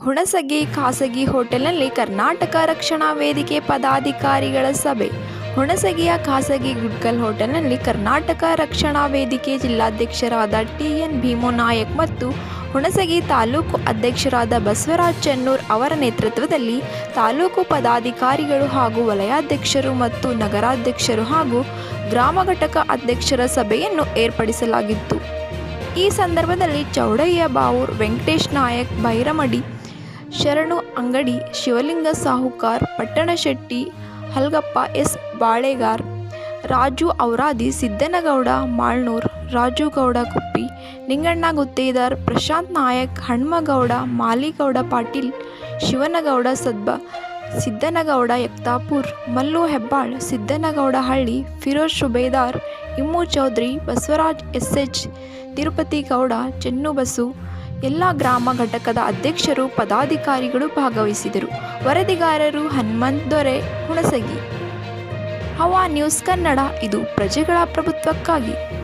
ಹುಣಸಗಿ, ಖಾಸಗಿ ಹೋಟೆಲ್ನಲ್ಲಿ ಕರ್ನಾಟಕ ರಕ್ಷಣಾ ವೇದಿಕೆ ಪದಾಧಿಕಾರಿಗಳ ಸಭೆ. ಹುಣಸಗಿಯ ಖಾಸಗಿ ಗುಡ್ಕಲ್ ಹೋಟೆಲ್ನಲ್ಲಿ ಕರ್ನಾಟಕ ರಕ್ಷಣಾ ವೇದಿಕೆ ಜಿಲ್ಲಾಧ್ಯಕ್ಷರಾದ ಟಿ ಎನ್ ಭೀಮೋನಾಯಕ್ ಮತ್ತು ಹುಣಸಗಿ ತಾಲೂಕು ಅಧ್ಯಕ್ಷರಾದ ಬಸವರಾಜ್ ಚೆನ್ನೂರ್ ಅವರ ನೇತೃತ್ವದಲ್ಲಿ ತಾಲೂಕು ಪದಾಧಿಕಾರಿಗಳು ಹಾಗೂ ವಲಯಾಧ್ಯಕ್ಷರು ಮತ್ತು ನಗರಾಧ್ಯಕ್ಷರು ಹಾಗೂ ಗ್ರಾಮ ಘಟಕ ಅಧ್ಯಕ್ಷರ ಸಭೆಯನ್ನು ಏರ್ಪಡಿಸಲಾಗಿತ್ತು. ಈ ಸಂದರ್ಭದಲ್ಲಿ Chowdaiah ಬಾವೂರ್, Venkatesh Nayak, Bairamadi Sharanu Angadi Shivalinga Sahukar Pattanashetti Halgappa S Balegar, Raju Auradi, Siddanagouda, Malnur, Raju Gowda Kuppi Ninganna Guttedar, Prashant Nayak, Hanmagouda, Maligouda Patil, Shivanagouda Sadab, Siddanagouda Yaktapur, Mallu Hebbal, Siddanagouda Halli, Firoz Shubedar, Immu Chaudhari, Basavaraj S H Tirupati Gowda, Chennubasu ಎಲ್ಲ ಗ್ರಾಮ ಘಟಕದ ಅಧ್ಯಕ್ಷರು, ಪದಾಧಿಕಾರಿಗಳು ಭಾಗವಹಿಸಿದರು. ವರದಿಗಾರರು ಹನುಮಂತ್ ದೊರೆ, ಹುಣಸಗಿ. ಹವಾ news Kannada, ಇದು ಪ್ರಜೆಗಳ ಪ್ರಭುತ್ವಕ್ಕಾಗಿ.